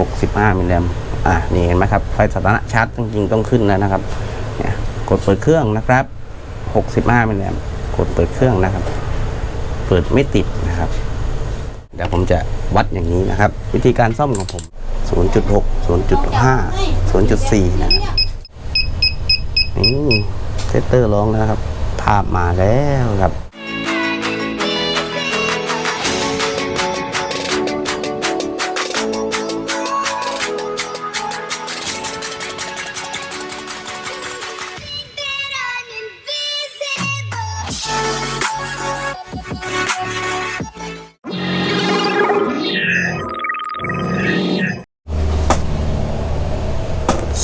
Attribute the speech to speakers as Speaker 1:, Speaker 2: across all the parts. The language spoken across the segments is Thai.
Speaker 1: 65มิลลิแอมป์อะนี่เห็นไหมครับไฟสถานะชาร์จจริงๆต้องขึ้นแล้วนะครับเนี่ยกดเปิดเครื่องนะครับ 65มิลลิแอมป์กดเปิดเครื่องนะครับ เปิดไม่ติดนะครับ เดี๋ยวผมจะวัดอย่างนี้นะครับ วิธีการซ่อมของผม 0.6 0.5 0.4 นะครับนี่เซตเตอร์ร้องแล้วครับภาพมาแล้วครับ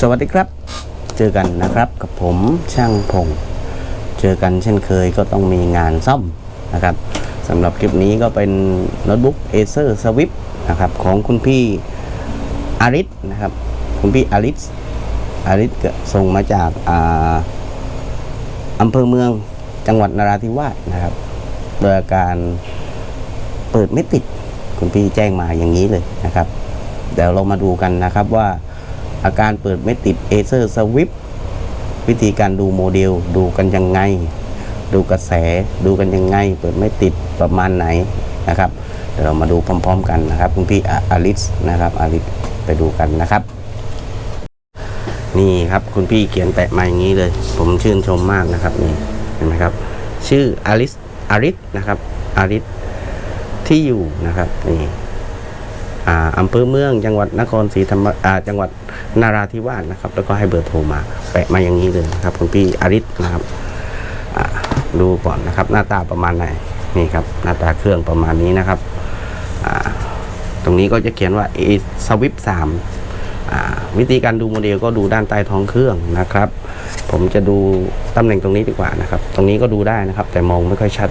Speaker 1: สวัสดีครับ เจอกันนะครับกับผมช่างพง เจอกันเช่นเคยก็ต้องมีงานซ่อมนะครับสำหรับคลิปนี้ก็เป็นโน้ตบุ๊ก Acer Swift นะครับของคุณพี่อาริสนะครับ คุณพี่อาริสอาริสส่งมาจากอ่าอำเภอเมืองจังหวัดนราธิวาสนะครับโดยอาการเปิดไม่ติด คุณพี่แจ้งมาอย่างนี้เลยนะครับ เดี๋ยวเรามาดูกันนะครับว่า อาการเปิดไม่ติด Acer Swift วิธีการดูโมเดล ดูกันยังไง ดูกระแสดูกันยังไง เปิดไม่ติดประมาณไหนนะครับเดี๋ยวเรามาดูพร้อม ๆ กันนะครับคุณพี่อาอลิสนะครับอาริสไปดูกันนะครับ นี่ครับคุณพี่เขียนแปะมาอย่างนี้เลย ผมชื่นชมมากนะครับนี่เห็นไหมครับ ชื่ออาริสอาริสนะครับอาริสที่อยู่นะครับนี่ อำเภอเมือง จังหวัดนครศรีธรรมาจังหวัดนาราธิวาสนะครับ แล้วก็ให้เบอร์โทรมาแปะมาอย่างนี้เลยนะครับคุณพี่อาริสนะครับดูก่อนนะครับ หน้าตาประมาณไหนนี่ครับหน้าตาเครื่องประมาณนี้นะครับตรงนี้ก็จะเขียนว่า A Swift 3วิธีการดูโมเดลก็ดูด้านใต้ท้องเครื่องนะครับ ผมจะดูตำแหน่งตรงนี้ดีกว่านะครับ ตรงนี้ก็ดูได้นะครับ แต่มองไม่ค่อยชัด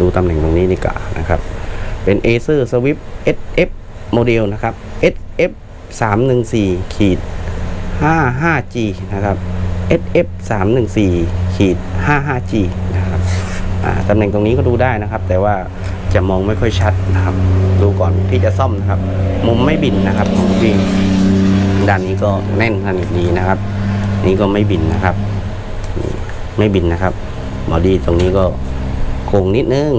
Speaker 1: ดูตำแหน่งตรงนี้ดีกว่านะครับ เป็น Acer Swift SF โมเดลนะครับ SF 314ขีด 55G นะครับ SF 314ขีด 55G นะครับตำแหน่งตรงนี้ก็ดูได้นะครับ แต่ว่าจะมองไม่ค่อยชัดนะครับ ดูก่อนที่จะซ่อมนะครับ มุมไม่บินนะครับของพี่ด้านนี้ก็แน่นสนิทดีนะครับ นี่ก็ไม่บินนะครับ ไม่บินนะครับ บอดี้ตรงนี้ก็โค้งนิดนึง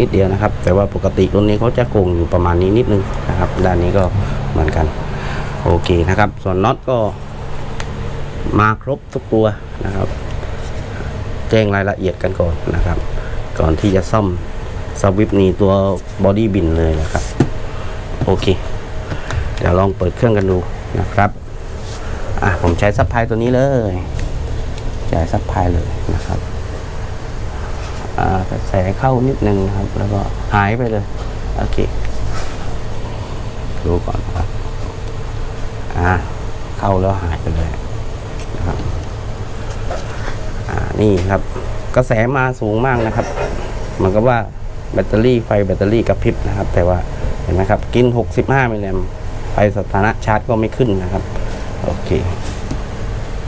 Speaker 1: นิดเดียวนะครับ แต่ว่าปกติรุ่นนี้เขาจะโค้งอยู่ประมาณนี้นิดนึงนะครับ ด้านนี้ก็เหมือนกัน โอเคนะครับ ส่วนน็อตก็มาครบทุกตัวนะครับ แจ้งรายละเอียดกันก่อนนะครับ ก่อนที่จะซ่อมสวิปนี้ตัวบอดี้บินเลยนะครับ โอเค เดี๋ยวลองเปิดเครื่องกันดูนะครับอะผมใช้ซับไพลายตัวนี้เลยใช้ซับไพลายเลยนะครับ อ่ากระแสเข้านิดนึงนะครับ แล้วก็หายไปเลยโอเคดูก่อนครับอ่าเข้าแล้วหายไปเลยนะครับอ่านี่ครับ กระแสมาสูงมากนะครับมือนกับว่าแบตเตอรี่ไฟแบตเตอรี่กระพริบนะครับ แต่ว่าเห็นไหมครับ กิน 65มิลลิแอมไฟสถานะชาร์จก็ไม่ขึ้นนะครับ โอเค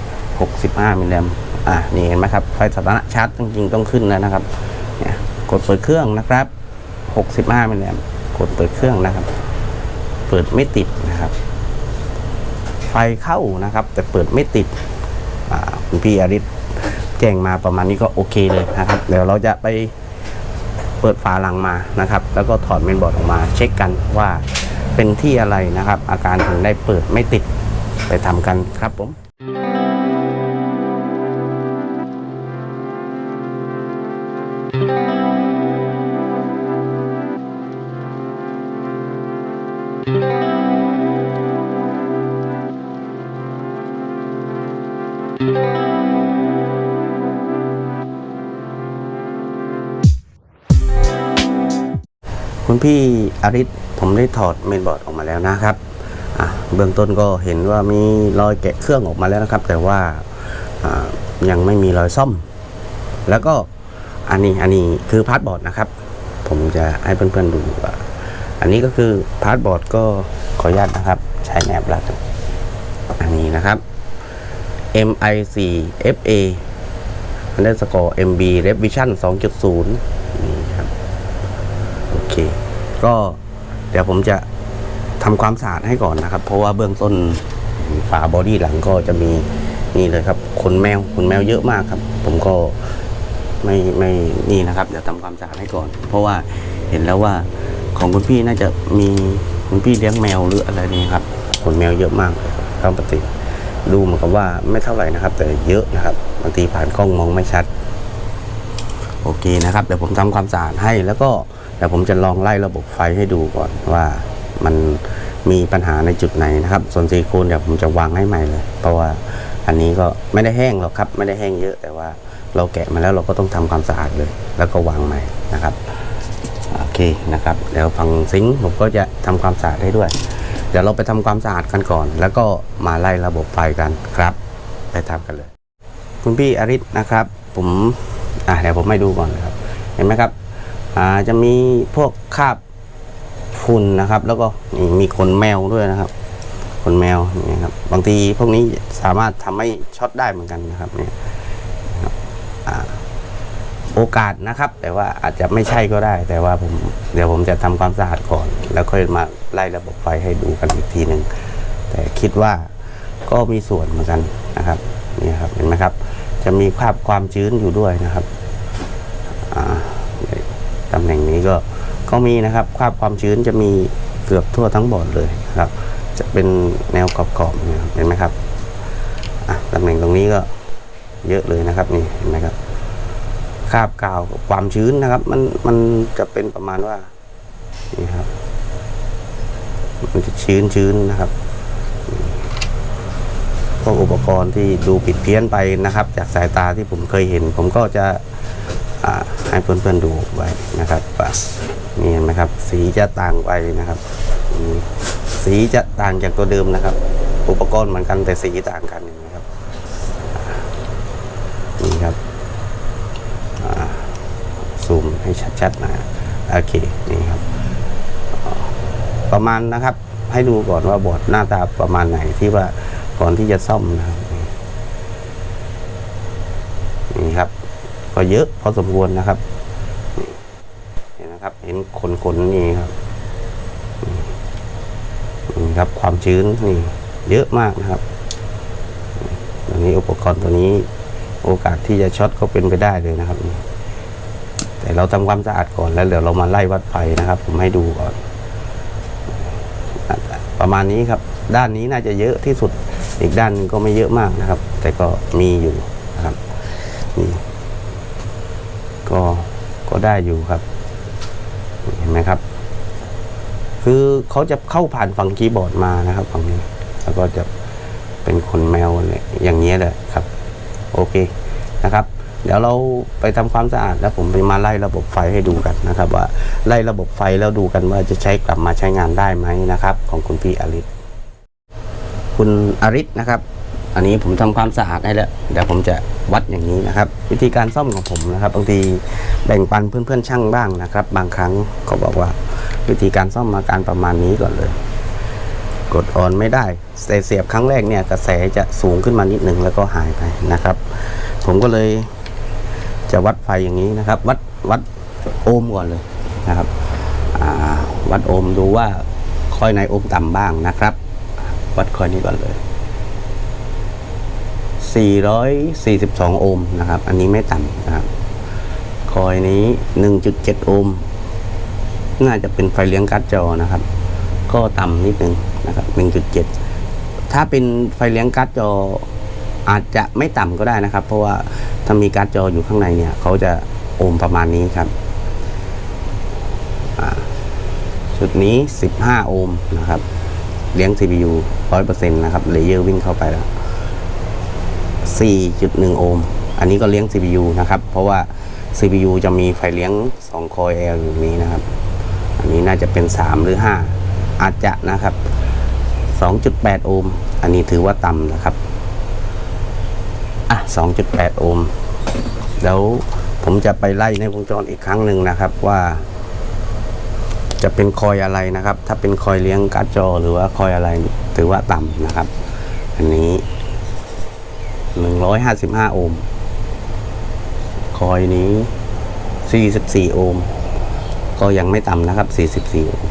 Speaker 1: 65มิลลิแอม อ่านี่เห็นไหมครับไฟสถานะชาร์จจริงๆต้องขึ้นแล้วนะครับเนี่ยกดเปิดเครื่องนะครับ 65มิลลิแอมป์กดเปิดเครื่องนะครับ เปิดไม่ติดนะครับ ไฟเข้านะครับ แต่เปิดไม่ติดอ่าคุณพี่อาริสแจ้งมาประมาณนี้ก็โอเคเลยนะครับ เดี๋ยวเราจะไปเปิดฝาหลังมานะครับ แล้วก็ถอดเมนบอร์ดออกมา เช็คกันว่าเป็นที่อะไรนะครับ อาการถึงได้เปิดไม่ติดไปทำกันครับผม พี่อาริสผมได้ถอดเมนบอร์ดออกมาแล้วนะครับเบื้องต้นก็เห็นว่ามีรอยแกะเครื่องออกมาแล้วนะครับ แต่ว่ายังไม่มีรอยซ่อม แล้วก็อันนี้อันนี้คือพาสบอร์ดนะครับ ผมจะให้เพื่อนๆดูอันนี้ก็คือพาสบอร์ดก็ขออนุญาตนะครับ ใช้แนบแล้วกันอันนี้นะครับ MI4 FA underscore MB Revision 2.0 นี่ครับ โอเค ก็เดี๋ยวผมจะทำความสะอาดให้ก่อนนะครับ เพราะว่าเบื้องต้นฝาบอดี้หลังก็จะมีนี่เลยครับขนแมวขนแมวเยอะมากครับ ผมก็ไม่ไม่นี่นะครับ เดี๋ยวทำความสะอาดให้ก่อน เพราะว่าเห็นแล้วว่าของคุณพี่น่าจะมีคุณพี่เลี้ยงแมวหรืออะไรนี่ครับขนแมวเยอะมากครับปกติดูเหมือนกับว่าไม่เท่าไหร่นะครับ แต่เยอะนะครับบางทีผ่านกล้องมองไม่ชัด โอเคนะครับ เดี๋ยวผมทำความสะอาดให้แล้วก็เดี๋ยวผมจะลองไล่ระบบไฟให้ดูก่อนว่ามันมีปัญหาในจุดไหนนะครับ ส่วนซิลิโคนเดี๋ยวผมจะวางให้ใหม่เลย เพราะว่าอันนี้ก็ไม่ได้แห้งหรอกครับ ไม่ได้แห้งเยอะแต่ว่าเราแกะมาแล้วเราก็ต้องทำความสะอาดเลย แล้วก็วางใหม่นะครับโอเคนะครับเดี๋ยวฝั่งซิงผมก็จะทำความสะอาดให้ด้วย เดี๋ยวเราไปทำความสะอาดกันก่อน แล้วก็มาไล่ระบบไฟกันครับ ไปทำกันเลย คุณพี่อริศนะครับ ผม อะเดี๋ยวผมให้ดูก่อนนะครับ เห็นไหมครับอ่าจะมีพวกคราบฝุ่นนะครับ แล้วก็นี่มีขนแมวด้วยนะครับขนแมวนี่ครับบางทีพวกนี้สามารถทำให้ช็อตได้เหมือนกันนะครับเนี่ยโอกาสนะครับ แต่ว่าอาจจะไม่ใช่ก็ได้ แต่ว่าผมเดี๋ยวผมจะทำความสะอาดก่อน แล้วค่อยมาไล่ระบบไฟให้ดูกันอีกทีหนึ่งแต่คิดว่าก็มีส่วนเหมือนกันนะครับนี่ครับเห็นไหมครับ จะมีคราบความชื้นอยู่ด้วยนะครับตำแหน่งนี้ก็ก็มีนะครับคราบความชื้นจะมีเกือบทั่วทั้งบอร์ดเลยครับ จะเป็นแนวกรอบๆเนี่ยเห็นไหมครับตำแหน่งตรงนี้ก็เยอะเลยนะครับนี่เห็นไหมครับคาบกาวกับความชื้นนะครับ มันมันจะเป็นประมาณว่านี่ครับมันจะชื้นชื้นนะครับ พวกอุปกรณ์ที่ดูผิดเพี้ยนไปนะครับ จากสายตาที่ผมเคยเห็น ผมก็จะให้เพื่อนๆดูไว้นะครับนี่เห็นไหมครับ สีจะต่างไปนะครับ สีจะต่างจากตัวเดิมนะครับ อุปกรณ์เหมือนกันแต่สีต่างกันนะครับนี่ครับซูมให้ชัดๆนะโอเคนี่ครับ ประมาณนะครับ ให้ดูก่อนว่าบอร์ดหน้าตาประมาณไหนที่ว่า ก่อนที่จะซ่อมนะครับนี่ครับ ก็เยอะพอสมควรนะครับเห็นนะครับ เห็นขนขนนี่ครับนี่ครับความชื้นนี่ เยอะมากนะครับตัวนี้อุปกรณ์ตัวนี้โอกาสที่จะช็อตก็เป็นไปได้เลยนะครับ แต่เราทำความสะอาดก่อนแล้วเดี๋ยวเรามาไล่วัดไฟนะครับ ผมให้ดูก่อน ประมาณนี้ครับ ด้านนี้น่าจะเยอะที่สุด อีกด้านนึงก็ไม่เยอะมากนะครับ แต่ก็มีอยู่นะครับนี่ก็ก็ได้อยู่ครับเห็นไหมครับ คือเขาจะเข้าผ่านฝั่งคีย์บอร์ดมานะครับฝั่งนี้ แล้วก็จะเป็นขนแมวอะไรอย่างเงี้ยเลยครับ โอเคนะครับ เดี๋ยวเราไปทำความสะอาดแล้วผมไปมาไล่ระบบไฟให้ดูกันนะครับ ว่าไล่ระบบไฟแล้วดูกันว่าจะใช้กลับมาใช้งานได้ไหมนะครับ ของคุณพี่อริศ คุณอริศนะครับ อันนี้ผมทำความสะอาดให้แล้ว เดี๋ยวผมจะวัดอย่างนี้นะครับ วิธีการซ่อมของผมนะครับบางทีแบ่งปันเพื่อนๆช่างบ้างนะครับ บางครั้งเขาบอกว่า วิธีการซ่อมมาการประมาณนี้ก่อนเลย กดออนไม่ได้เสียบครั้งแรกเนี่ยกระแสจะสูงขึ้นมานิดหนึ่งแล้วก็หายไปนะครับ ผมก็เลยจะวัดไฟอย่างนี้นะครับ วัดวัดโอห์มก่อนเลยนะครับวัดโอห์มดูว่าคอยไหนโอห์มต่ำบ้างนะครับ วัดคอยนี้ก่อนเลย 442 โอห์มนะครับ อันนี้ไม่ต่ำนะครับ คอยนี้ 1.7 โอห์ม น่าจะเป็นไฟเลี้ยงการ์ดจอนะครับ ก็ต่ำนิดนึงนะครับ 1.7 ถ้าเป็นไฟเลี้ยงการ์ดจออาจจะไม่ต่ำก็ได้นะครับ เพราะว่าถ้ามีการ์ดจออยู่ข้างในเนี่ย เขาจะโอห์มประมาณนี้ครับชุดนี้ 15 โอห์มนะครับ เลี้ยง CPU 100%นะครับเลเยอร์วิ่งเข้าไปแล้ว 4.1 โอห์ม อันนี้ก็เลี้ยง CPU นะครับ เพราะว่า CPU จะมีไฟเลี้ยง 2 คอย L อยู่นี้นะครับ อันนี้น่าจะเป็น 3 หรือ 5 อาจจะนะครับ 2.8 โอห์ม อันนี้ถือว่าต่ำนะครับ อะ 2.8 โอห์ม แล้วผมจะไปไล่ในวงจรอีกครั้งหนึ่งนะครับว่า จะเป็นคอยอะไรนะครับ ถ้าเป็นคอยเลี้ยงการ์ดจอหรือว่าคอยอะไรถือว่าต่ำนะครับ อันนี้ 155 โอห์มคอยนี้ 44 โอห์มก็ยังไม่ต่ำนะครับ 44 โอห์ม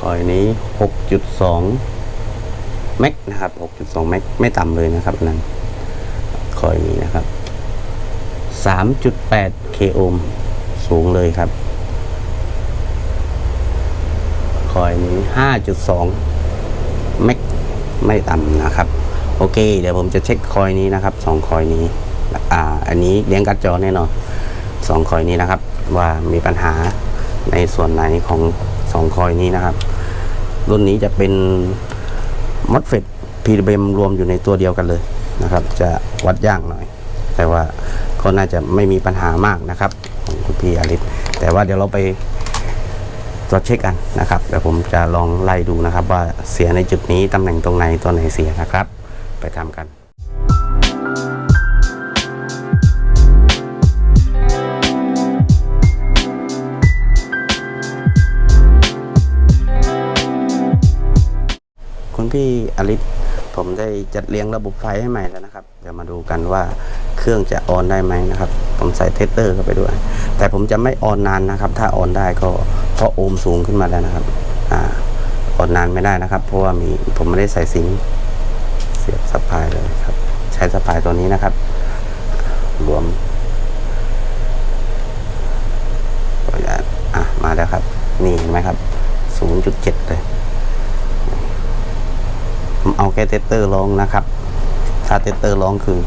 Speaker 1: คอยนี้ 6.2 เมกนะครับ 6.2 เมกไม่ต่ำเลยนะครับนนั้นคอยนี้นะครับ 3.8 k โอห์มสูงเลยครับ ค อยนี้ 5.2เมกไม่ต่ำนะครับ โอเค เดี๋ยวผมจะเช็คคอยนี้นะครับสองคอยนี้อ่าอันนี้เลี้ยงการ์ดจอแน่นอนสองคอยนี้นะครับ ว่ามีปัญหาในส่วนไหนของสองคอยนี้นะครับ รุ่นนี้จะเป็นมอสเฟตพีเบมรวมอยู่ในตัวเดียวกันเลยนะครับ จะวัดยากหน่อย แต่ว่าก็น่าจะไม่มีปัญหามากนะครับของคุณพี่อาริสแต่ว่าเดี๋ยวเราไป ตรวจเช็คกันนะครับเดี๋ยวผมจะลองไล่ดูนะครับว่าเสียในจุดนี้ตำแหน่งตรงไหนตัวไหนเสียนะครับ ไปทำกันคุณพี่อลิศผมได้จัดเรียงระบบไฟให้ใหม่แล้วนะครับ เดี๋ยวมาดูกันว่าเครื่องจะออนได้ไหมนะครับ ผมใส่เทสเตอร์เข้าไปด้วย แต่ผมจะไม่ออนนานนะครับ ถ้าออนได้ก็ เพราะโอห์มสูงขึ้นมาแล้วนะครับ อ่าออนานไม่ได้นะครับ เพราะว่ามีผมไม่ได้ใส่ซิงเสียบสปายเลยครับ ใช้สปายตัวนี้นะครับ รวมอะมาแล้วครับ นี่เห็นไหมครับ 0.7 เลยผมเอาแค่เทสเตอร์ลองนะครับ ถ้าเทสเตอร์ลองคือ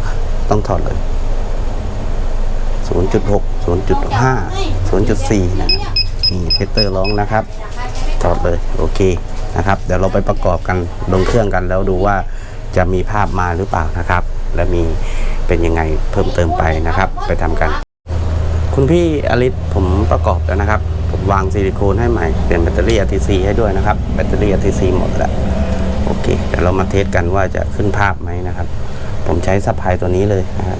Speaker 1: ต้องถอดเลย 0.6 0.5 0.4 นะครับ นี่เทสเตอร์ลองนะครับถอดเลยโอเคนะครับ เดี๋ยวเราไปประกอบกันลงเครื่องกันแล้วดูว่าจะมีภาพมาหรือเปล่านะครับ และมีเป็นยังไงเพิ่มเติมไปนะครับ ไปทำกัน คุณพี่อลิศผมประกอบแล้วนะครับ ผมวางซิลิโคนให้ใหม่เปลี่ยนแบตเตอรี่ RTC ให้ด้วยนะครับแบตเตอรี่ RTC หมดแล้วโอเคเดี๋ยวเรามาเทสกันว่าจะขึ้นภาพไหมนะครับ ผมใช้ซัพพลายตัวนี้เลยนะครับ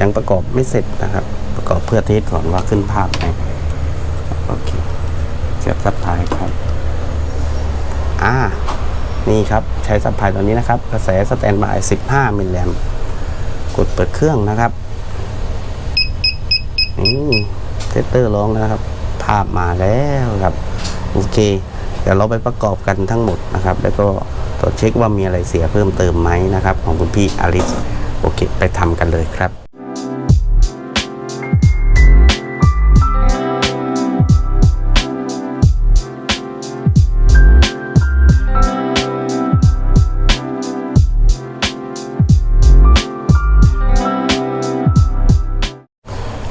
Speaker 1: ยังประกอบไม่เสร็จนะครับ ประกอบเพื่อเทสก่อนว่าขึ้นภาพไหม โอเคเสียบซัพพายครับอ่านี่ครับใช้ซัพพายตัวนี้นะครับ กระแสสแตนบาย 15 มิลลิแอมกดเปิดเครื่องนะครับนี่เทสเตอร์ร้องนะครับ ภาพมาแล้วครับ โอเค เดี๋ยวเราไปประกอบกันทั้งหมดนะครับ แล้วก็ตรวจเช็คว่ามีอะไรเสียเพิ่มเติมไหมนะครับ ของคุณพี่อลิสโอเค ไปทำกันเลยครับ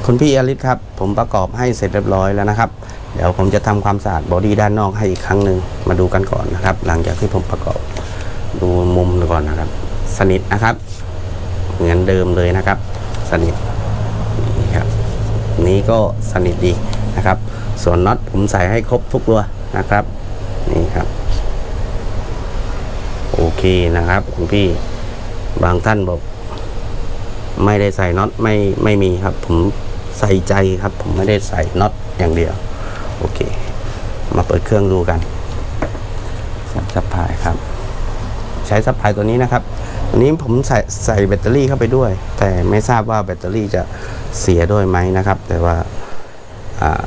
Speaker 1: คุณพี่อลิสครับ ผมประกอบให้เสร็จเรียบร้อยแล้วนะครับ เดี๋ยวผมจะทำความสะอาดบอดี้ด้านนอกให้อีกครั้งหนึ่งมาดูกันก่อนนะครับ หลังจากที่ผมประกอบดูมุมก่อนนะครับ สนิทนะครับ เหมือนเดิมเลยนะครับ สนิทนี่ครับนี้ก็สนิทดีนะครับ ส่วนน็อตผมใส่ให้ครบทุกตัวนะครับนี่ครับโอเคนะครับคุณพี่บางท่านบอก ไม่ได้ใส่น็อตไม่ไม่มีครับผม ใส่ใจครับ ผมไม่ได้ใส่น็อตอย่างเดียว โอเค มาเปิดเครื่องดูกันซับพายครับ ใช้ซับพายตัวนี้นะครับอันนี้ผมใส่ใส่แบตเตอรี่เข้าไปด้วย แต่ไม่ทราบว่าแบตเตอรี่จะเสียด้วยไหมนะครับ แต่ว่าอ่า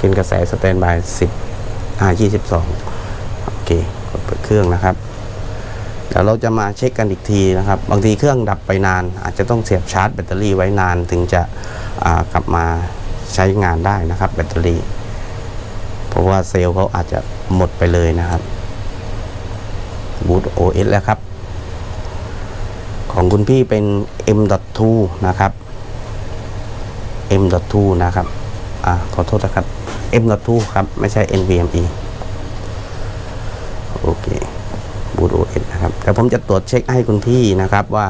Speaker 1: กินกระแสสแตนบาย10อ่า22 โอเคกดเปิดเครื่องนะครับ เดี๋ยวเราจะมาเช็คกันอีกทีนะครับ บางทีเครื่องดับไปนาน อาจจะต้องเสียบชาร์จแบตเตอรี่ไว้นานถึงจะกลับมาใช้งานได้นะครับ แบตเตอรี่ เพราะว่าเซลล์เขาอาจจะหมดไปเลยนะครับบูต OS แล้วครับ ของคุณพี่เป็น M.2 นะครับ M.2 นะครับอ่าขอโทษนะครับ M.2 ครับ ไม่ใช่ NVMe โอเค บูต OS นะครับแต่ผมจะตรวจเช็คให้คุณพี่นะครับว่า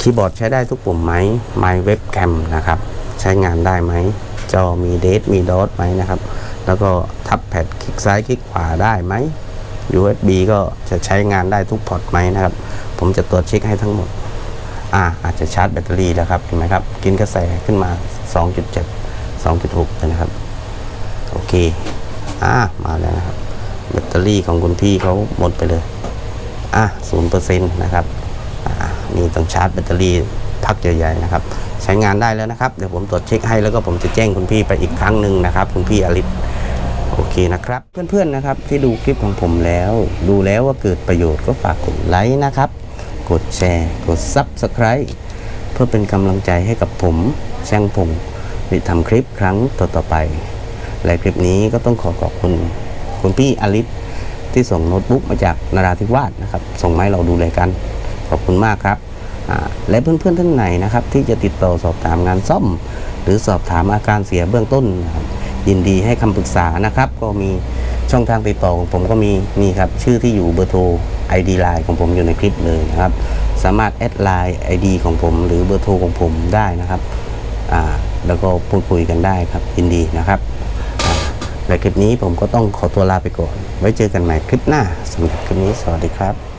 Speaker 1: คีย์บอร์ดใช้ได้ทุกปุ่มไหม My Webcam นะครับใช้งานได้ไหมจอมีเดทมีดอทไหมนะครับ แล้วก็ทับแพดคลิกซ้ายคลิกขวาได้ไหม USB ก็จะใช้งานได้ทุกพอร์ตไหมนะครับ ผมจะตรวจเช็คให้ทั้งหมดอ่าอาจจะชาร์จแบตเตอรี่แล้วครับเห็นไหมครับ กินกระแสขึ้นมา 2.7 2.6เลยนะครับ โอเคอ่ามาแล้วนะครับ แบตเตอรี่ของคุณพี่เขาหมดไปเลย อะศูนย์เปอร์เซ็นต์นะครับอ่านี่ต้องชาร์จแบตเตอรี่พักใหญ่ๆนะครับ ใช้งานได้แล้วนะครับ เดี๋ยวผมตรวจเช็คให้แล้วก็ผมจะแจ้งคุณพี่ไปอีกครั้งหนึ่งนะครับ คุณพี่อลิศโอเคนะครับ เพื่อนๆนะครับที่ดูคลิปของผมแล้ว ดูแล้วว่าเกิดประโยชน์ก็ฝากกดไลค์นะครับ กดแชร์ กด Subscribe เพื่อเป็นกำลังใจให้กับผมช่างพงได้ทำคลิปครั้งต่อๆไป และคลิปนี้ก็ต้องขอขอบคุณคุณพี่อลิศ ที่ส่งโน้ตบุ๊กมาจากนราธิวาสนะครับ ส่งมาให้เราดูเลยกัน ขอบคุณมากครับและเพื่อนๆท่านไหนนะครับ ที่จะติดต่อสอบถามงานซ่อม หรือสอบถามอาการเสียเบื้องต้น ยินดีให้คำปรึกษานะครับ ก็มีช่องทางติดต่อของผมก็มีนี่ครับ ชื่อที่อยู่เบอร์โทร ID ไลน์ของผมอยู่ในคลิปเลยนะครับ สามารถแอดไลน์ ID ของผม หรือเบอร์โทรของผมได้นะครับแล้วก็พูดคุยกันได้ครับยินดีนะครับ และคลิปนี้ผมก็ต้องขอตัวลาไปก่อน ไว้เจอกันใหม่คลิปหน้าสำหรับคลิปนี้สวัสดีครับ